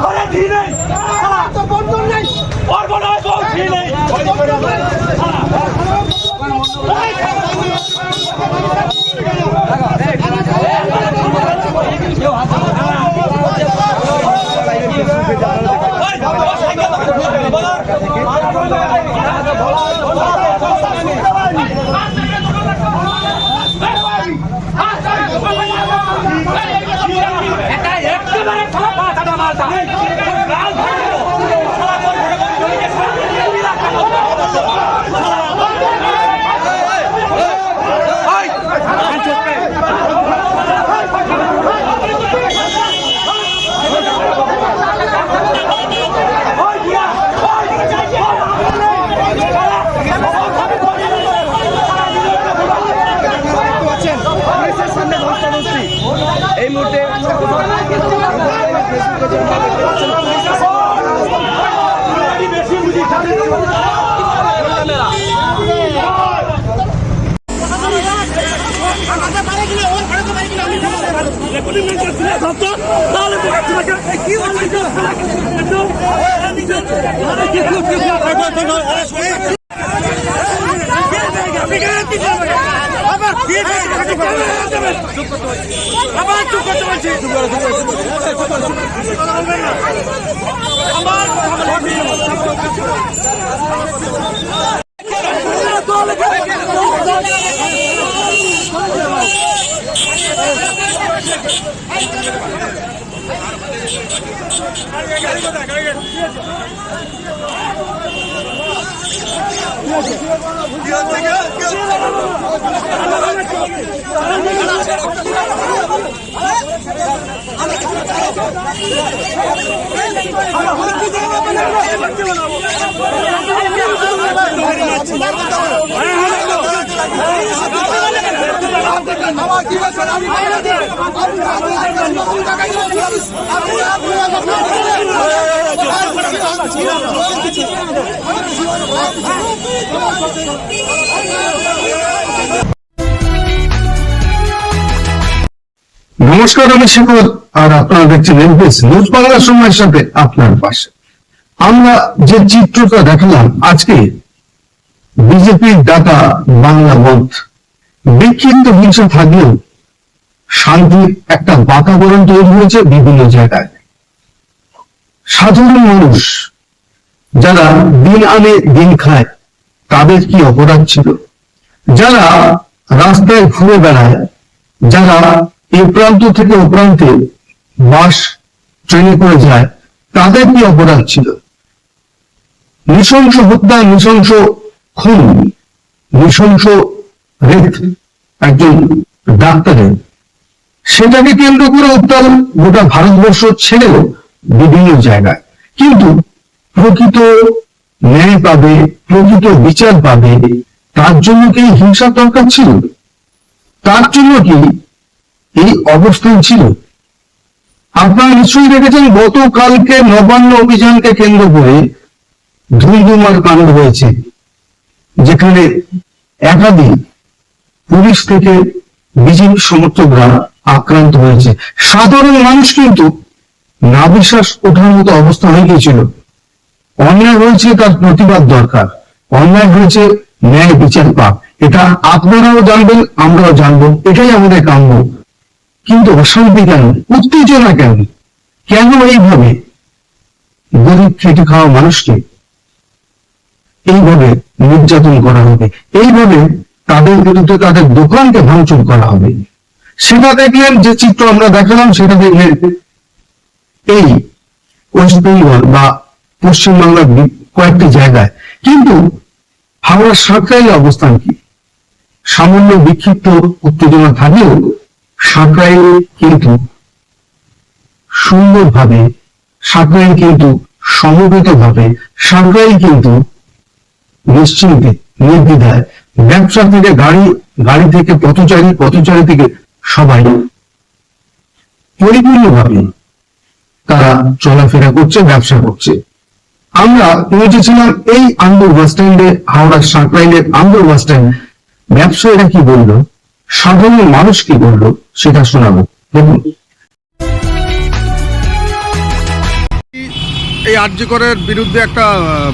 ঘরে ঘি নেই ওর ঘরে বউ ঘি নেই একেবারে সারা পাঁচ টাকা মালটা লাল ধরে দেবো। সারা তোর ঘরে বউ ঘি নেই, সারা টিএমসি রাখা ওই দিয়া ওই পুলিশের সামনে ধস্তাধস্তি এই মুহূর্তে বেশি বুঝি Yeah. নমস্কার, আমি শেখর আর আপনারা দেখছেন এমপিএস নিউজ বাংলা সময়ের সাথে আপনার পাশে। আমরা যে চিত্রটা দেখালাম আজকে বিজেপির ডাকা বাংলা বন্ধ বিক্ষিপ্ত হিংসা থাকলেও শান্তির একটা বাতাবরণ তৈরি হয়েছে বিভিন্ন জায়গায়। সাধারণ মানুষ যারা দিন আনে, দিন খায়, তাদের কি অপরাধ ছিল? যারা রাস্তায় ঘুরে বেড়ায়, যারা এ প্রান্ত থেকে ও প্রান্তে বাস, ট্রেনে করে যায়, তাদের কি অপরাধ ছিল? নৃশংস হত্যা নৃশংস খুন, নৃশংস রেপ একজন ডাক্তারের, সেটাকে কেন্দ্র করে উত্তাল গোটা ভারতবর্ষ ছেড়েও বিভিন্ন জায়গায়। কিন্তু প্রকৃত ন্যায় পাবে, প্রকৃত বিচার পাবে, তার জন্য কি হিংসার দরকার ছিল? তার জন্য কি এই অবস্থান ছিল? আপনারা নিশ্চয়ই দেখেছেন, গতকালকে নবান্ন অভিযানকে কেন্দ্র করে ধুমধুমার কাণ্ড হয়েছে। যেখানে একাধিক পুলিশ থেকে বিজেপি সমর্থকরা আক্রান্ত হয়েছে। সাধারণ মানুষ কিন্তু নাবিশ্বাস ওঠার মতো অবস্থা হয়ে গিয়েছিল। অন্যায় হয়েছে তার প্রতিবাদ দরকার। অন্যায় হয়েছে ন্যায় বিচার পাক। এটা আপনারাও জানবেন, আমরাও জানব। এটাই আমাদের কাম্য। কিন্তু অশান্তি কেন? উত্তেজনা কেন? কেন এইভাবে গরিব খেটে খাওয়া মানুষকে এইভাবে নির্যাতন করা হবে, এইভাবে তাদের বিরুদ্ধে তাদের দোকানকে ভাঙচুর করা হবে। সেটা দেখলেন যে চিত্র আমরা দেখালাম, সেটা দেখলেন এই ওয়েস্ট বেঙ্গল বা পশ্চিমবাংলার কয়েকটি জায়গায়। কিন্তু হাওড়ার সরকারি অবস্থান কি? সামান্য বিক্ষিপ্ত উত্তেজনা থাকলেও সাঁকরাইল কিন্তু সুন্দরভাবে, সাঁকরাইল কিন্তু সমবেত ভাবে সাঁকরাইল কিন্তু নিশ্চিন্তে নির্দ্বিধায়। ব্যবসা থেকে গাড়ি গাড়ি থেকে পথচারী পথচারী থেকে সবাই পরিপূর্ণভাবে তারা চলাফেরা করছে ব্যবসা করছে। আমরা পৌঁছেছিলাম এই আন্দোর বাস স্ট্যান্ডে হাওড়ার সাঁকরাইলের আন্দোর বাস স্ট্যান্ড। ব্যবসায়ীরা কি বলল? সাধারণ মানুষ কি বলল? সেটা শোনাবো। দেখুন। এই আর্যকরের বিরুদ্ধে একটা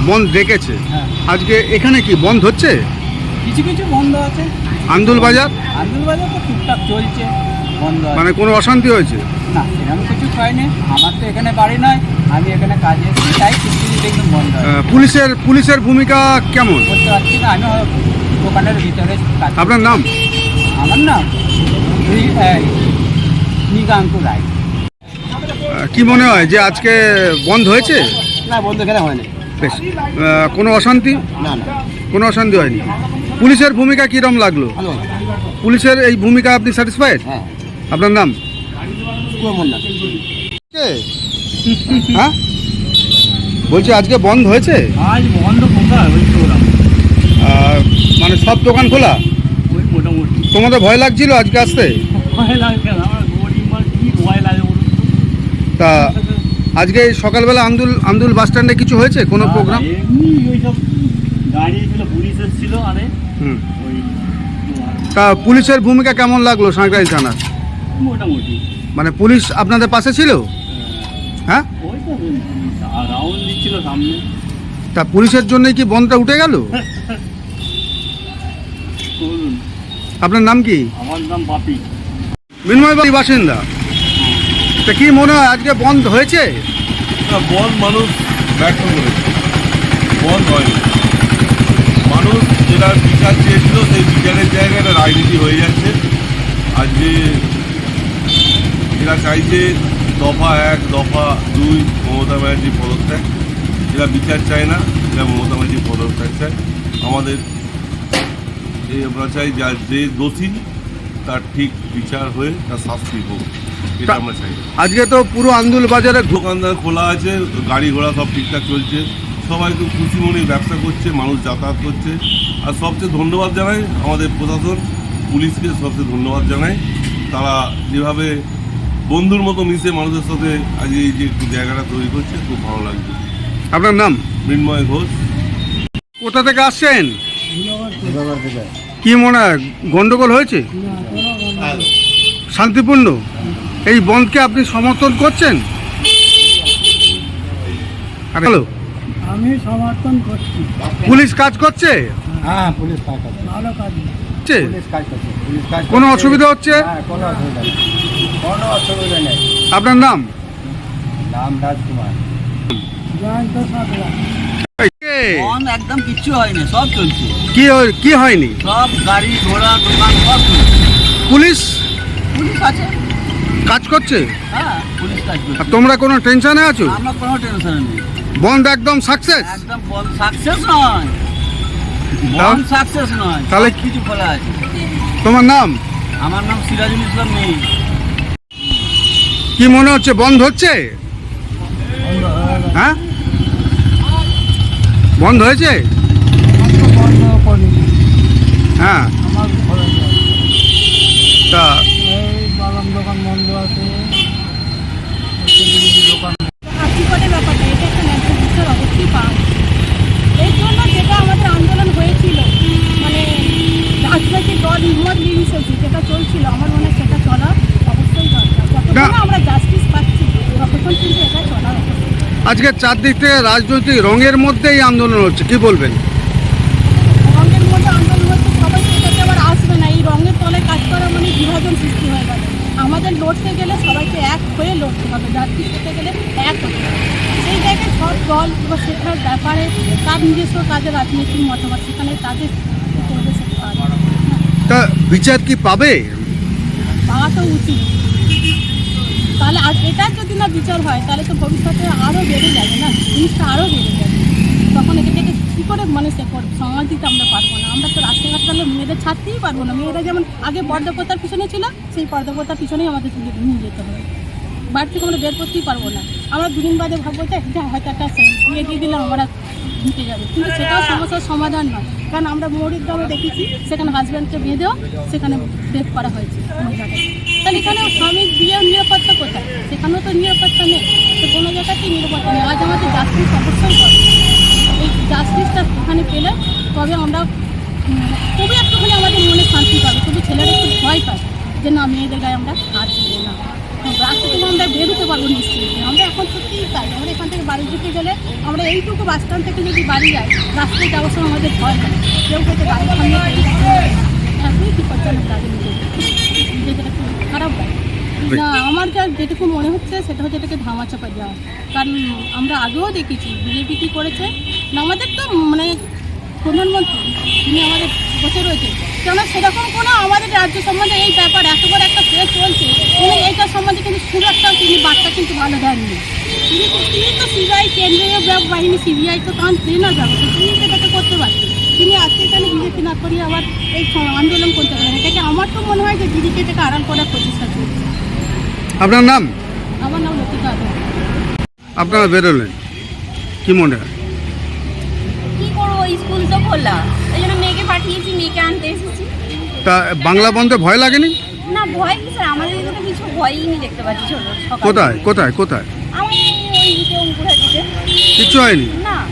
বন্ধ ডেকেছে। হ্যাঁ। আজকে এখানে কি বন্ধ হচ্ছে? কিছু কিছু বন্ধ আছে। আন্দুল বাজার? আন্দুল বাজার তো টুকটাক চলছে বন্ধ আছে। মানে কোনো অশান্তি হয়েছে? না সেরকম কিছু হয়নি আমার তো এখানে বাড়ি নয় আমি এখানে কাজে এসেছি তাই কিছু কিছু একদম বন্ধ আছে আহ, পুলিশের পুলিশের ভূমিকা কেমন? করতে পারছি না আমি হয়তো দোকানের ভিতরে কাজ করি। আপনার নাম? আমার নাম রি- এই, রায়। আহ, কি মনে হয় যে আজকে বন্ধ হয়েছে? না বন্ধ এখানে হয়নি বেশ। কোনো অশান্তি? না না। কোনো অশান্তি হয়নি? পুলিশের ভূমিকা কিরম লাগল? পুলিশের এই ভূমিকা আপনি স্যাটিসফাইড হ্যাঁ। আপনার নাম? হ্যাঁ? বলছি আজকে বন্ধ হয়েছে? আজ বন্ধ মানে সব দোকান খোলা? তোমাদের ভয় লাগছিল আজকে আসতে? তো? আজকে সকালবেলা আন্দুল আন্দুল বাস স্ট্যান্ডে কিছু হয়েছে? কোনো প্রোগ্রাম? ছিল আরে হুম। তা পুলিশের ভূমিকা কেমন লাগল সাঁকরাইল থানার? মোটামুটি। মানে পুলিশ আপনাদের পাশে ছিল? হ্যাঁ। ওই তো রাউন্ড দিচ্ছিল সামনে। তা পুলিশের জন্যই কি বনটা উঠে গেল? আপনার নাম কি? আমার নাম বাপি। মিনময় বাড়ি বাসিন্দা। তা কি মনে হয় আজকে বন্ধ হয়েছে? না, বন মানুষ ব্যর্থ করেছে বন হয়নি। মানুষ যেটা বিচার চেয়েছিল সেই বিচারের জায়গায় রাজনীতি হয়ে যাচ্ছে। আজকে এরা চাইছে দফা এক, দফা দুই মমতা ব্যানার্জি পদত্যাগ। এরা বিচার চায় না, এরা মমতা ব্যানার্জি পদত্যাগ চায়। আমাদের এই আমরা চাই যে দোষী তার ঠিক বিচার হয়ে তার শাস্তি হোক এটা আমরা চাই। আজকে তো পুরো আন্দুল বাজারে দোকানদার খোলা আছে গাড়ি ঘোড়া সব ঠিকঠাক চলছে সবাই খুব খুশি মনে ব্যবসা করছে মানুষ যাতায়াত করছে। আর সবচেয়ে ধন্যবাদ জানাই আমাদের প্রশাসন পুলিশকে সবচেয়ে ধন্যবাদ জানাই। তারা যেভাবে বন্ধুর মতো মিশে মানুষের সাথে আজ এই যে একটু জায়গাটা তৈরি করছে খুব ভালো লাগছে। আপনার নাম? মৃন্ময় ঘোষ। কোথা থেকে আসছেন? কি মনে হয়? গন্ডগোল হয়েছে? শান্তিপূর্ণ? এই বন্ধকে আপনি সমর্থন করছেন? হ্যালো। আমি সমর্থন করছি। পুলিশ কাজ করছে? হ্যাঁ পুলিশ কাজ করছে। ভালো কাজ পুলিশ কাজ করছে কোনো অসুবিধা হচ্ছে? হ্যাঁ কোনো অসুবিধা নেই। কোনো অসুবিধা নেই। আপনার নাম? নাম রাজকুমার। কে? একদম কিচ্ছু হয়নি সব চলছে। কি হয়- কি হয়নি? সব গাড়ি ঘোড়া দোকান সব চলছে। পুলিশ পুলিশ আছে। কাজ করছে? হ্যাঁ পুলিশ কাজ আর তোমরা কোনো টেনশনে আছো? আমরা কোনো টেনশন নেই। বন্ধ একদম সাকসেস একদম বন্ধ সাকসেস নয়। বন্ধ সাকসেস নয়। তাহলে কিছু খোলা আছে। তোমার নাম? আমার নাম সিরাজুল ইসলাম নেই। কি মনে হচ্ছে বন্ধ হচ্ছে? হ্যাঁ? বন্ধ হয়েছে হ্যাঁ তা দোকান বন্ধ আছে দোকান হাসিকটের ব্যাপারটা এটা একটা ন্যায্য বিচার অবশ্যই পাওয়া উচিত। এর জন্য যেটা আমাদের আন্দোলন হয়েছিল মানে রাজনৈতিক দল যেটা চলছিল আমার মনে হয় সেটা চলা অবশ্যই দরকার যতক্ষণ আমরা জাস্টিস পাচ্ছি ততক্ষণ কিন্তু এটা চলা উচিত। আজকে চারদিক থেকে রাজনৈতিক রঙের মধ্যে এই আন্দোলন হচ্ছে কি বলবেন? রঙের মধ্যে আন্দোলন হচ্ছে সবাই সেটাতে আবার আসবে না। এই রঙের তলে কাজ করা মানে বিভাজন সৃষ্টি হয়ে গেল আমাদের লড়তে গেলে সবাইকে এক হয়ে লড়তে হবে জাস্টিস পেতে গেলে এক হতে হবে। সেই জায়গায় সব দল বা সেটার ব্যাপারে তার নিজস্ব কাজে রাজনৈতিক মতামত সেখানে তাদের। তা বিচার কি পাবে? পাওয়া তো উচিত। তাহলে আর এটার যদি না বিচার হয়, তাহলে তো ভবিষ্যতে আরও বেড়ে যাবে না? জিনিসটা আরও বেড়ে যাবে। তখন এটাকে কী করে মানে সে সমাজ দিতে আমরা পারব না? আমরা তো রাস্তাঘাট তাহলে মেয়েদের ছাড়তেই পারব না। মেয়েরা যেমন আগে পর্দাপতার পিছনে ছিল, সেই পর্দাপতার পিছনেই আমাদের নিয়ে যেতে হবে। বাড়ি থেকে আমরা বের করতেই পারব না। আমরা দুদিন বাদে ভাববো যে যা হয়তো একটা বিয়ে দিয়ে দিলে আমরা ঢুকে যাবে। কিন্তু সেটাও সমস্যার সমাধান নয়। কারণ আমরা মৌরিক গ্রামে দেখেছি, সেখানে হাজব্যান্ডকে বেঁধেও সেখানে রেপ করা হয়েছে তাহলে এখানে স্বামীর বিয়ের নিরাপত্তা কোথায়? সেখানেও তো নিরাপত্তা নেই। তো কোনো জায়গাতেই নিরাপত্তা নেই। আজ আমাদের জাস্টিস অবশ্যই দরকার এই জাস্টিসটা এখানে পেলে তবে আমরা তবু একটুখানি আমাদের মনে শান্তি পাবে। তবু ছেলেরা একটু ভয় পাবে যে না, মেয়েদের গায়ে আমরা হাত দেবো না। থেকে আমরা বেরোতে পারব নিশ্চিন্তে আমরা এখন সত্যিই তাই আমরা এখান থেকে বাড়ি যেতে গেলে আমরা এইটুকু বাস স্ট্যান্ড থেকে যদি বাড়ি যাই, রাস্তায় যাওয়ার সময় আমাদের ভয় হয় কেউ কেটে গাড়ি সামনে এখনই কী করজনক লাগে নিজেদের। নিজেদের খারাপ না, আমার যা যেটুকু মনে হচ্ছে সেটা হচ্ছে এটাকে ধামাচাপা দেওয়া। কারণ আমরা আগেও দেখেছি, বিজেপি কী করেছে? না, আমাদের তো মানে প্রধানমন্ত্রী, তিনি আমাদের বসে রয়েছে। কেন সেরকম কোনো আমাদের রাজ্য সম্বন্ধে এই ব্যাপার এত বড় একটা কেস চলছে তিনি এইটার সম্বন্ধে কিন্তু খুব একটা তিনি বার্তা কিন্তু ভালো দেননি। তিনি তো তিনি তো সিবিআই কেন্দ্রীয় বাহিনী সিবিআই তো তখন তিনি না যাবে তিনি সেটাকে করতে পারতেন তিনি আজকে এখানে বিজেপি না করিয়ে আবার এই আন্দোলন করতে পারেন। এটাকে আমার তো মনে হয় যে দিদিকে এটাকে আড়াল করার প্রচেষ্টা চলছে। আপনার নাম? আমার নাম লতিকা আপনারা বেরোলেন। কি মনে হয়? স্কুল তো খোলা। ওই জন্য মেয়েকে পাঠিয়েছি মেয়েকে আনতে এসেছি। তা বাংলা বন্ধে ভয় লাগেনি? না ভয় কি স্যার? আমাদের তো কিছু ভয়ই নেই দেখতে পাচ্ছি ছোট সকাল। কোথায়? কোথায়? কোথায়? আমার ওই দিকে অঙ্কুরের দিকে কিচ্ছু হয়নি? না।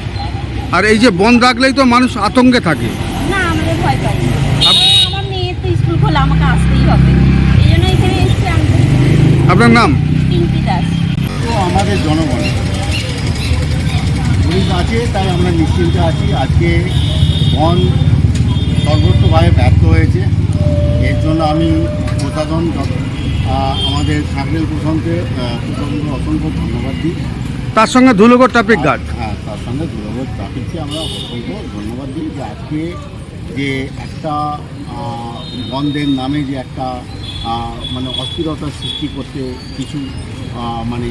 আর এই যে বন্ধ রাখলেই তো মানুষ আতঙ্কে থাকে। না আমাদের ভয় পাই আপ- আমার মেয়ের তো স্কুল খোলা আমাকে আসতেই হবে। এই জন্য এখানে এসেছি আনতে আপনার নাম? পিঙ্কি দাস। তো আমাদের জনগণ। পুলিশ আছে তাই আমরা নিশ্চিন্তে আছি। আজকে বন সর্বত্রভাবে ব্যর্থ হয়েছে। এর জন্য আমি প্রশাসন আমাদের সাকরেল প্রশাসনকে প্রশাসনকে অসংখ্য ধন্যবাদ দিই। তার সঙ্গে ধুলোগড় ট্রাফিক গার্ড। হ্যাঁ তার সঙ্গে দুর্গত ট্রাফিককে আমরা অসংখ্য ধন্যবাদ দিই যে আজকে যে একটা বন্ধের নামে যে একটা মানে অস্থিরতার সৃষ্টি করতে কিছু মানে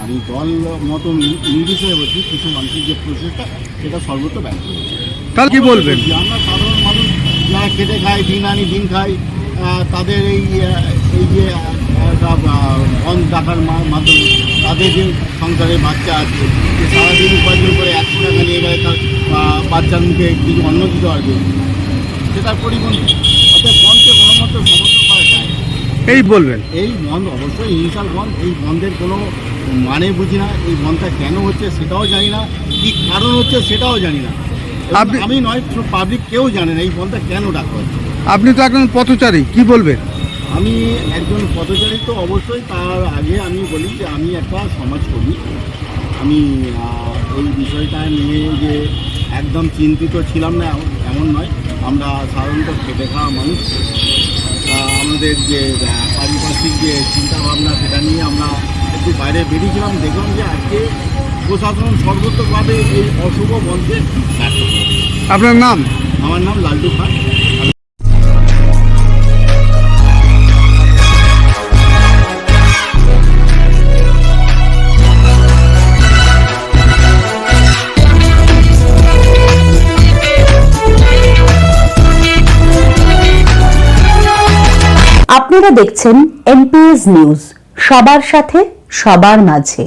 আমি দল মতো নি- নির্বিষয়ে বলছি কিছু মানুষের যে প্রসেসটা সেটা সর্বত্র ব্যর্থ হয়েছে তাহলে কি বলবেন? যে আমরা সাধারণ মানুষ যারা খেটে খায় দিন আনি দিন খাই তাদের এই এই যে আহ, একটা বন ডাকার মা- মাধ্যমে তাদের যে সংসারে বাচ্চা আছে যে সারাদিন উপার্জন করে একশো টাকা নিয়ে গেলে তার বাচ্চার মুখে কিছু অন্ন দিতে পারবে সেটার পরিপন্থী অর্থাৎ বনকে কোনো মতো সমর্থন করা যায় এই বলবেন। এই বন্ধ অবশ্যই হিংসার বন্ধ এই বন্ধের কোনো মানে বুঝি না এই বন্ধটা কেন হচ্ছে সেটাও জানি না কি কারণ হচ্ছে সেটাও জানি না। আমি নয় পাবলিক কেউ জানে না এই বন্ধটা কেন ডাকা হচ্ছে আপনি তো একজন পথচারী কি বলবেন? আমি একজন পথচারী তো অবশ্যই তার আগে আমি বলি যে আমি একটা সমাজকর্মী। আমি এই বিষয়টা নিয়ে যে একদম চিন্তিত ছিলাম না এমন- নয়। আমরা সাধারণত খেটে খাওয়া মানুষ। আমাদের যে পারিপার্শ্বিক যে চিন্তাভাবনা সেটা নিয়ে আমরা একটু বাইরে বেরিয়েছিলাম দেখলাম যে আজকে প্রশাসন সর্বত্রভাবে এই অশুভ বন্ধে আপনার নাম? আমার নাম লাল্টু খান। আপনারা দেখছেন এনপিএস নিউজ। সবার সাথে সবার মাঝে।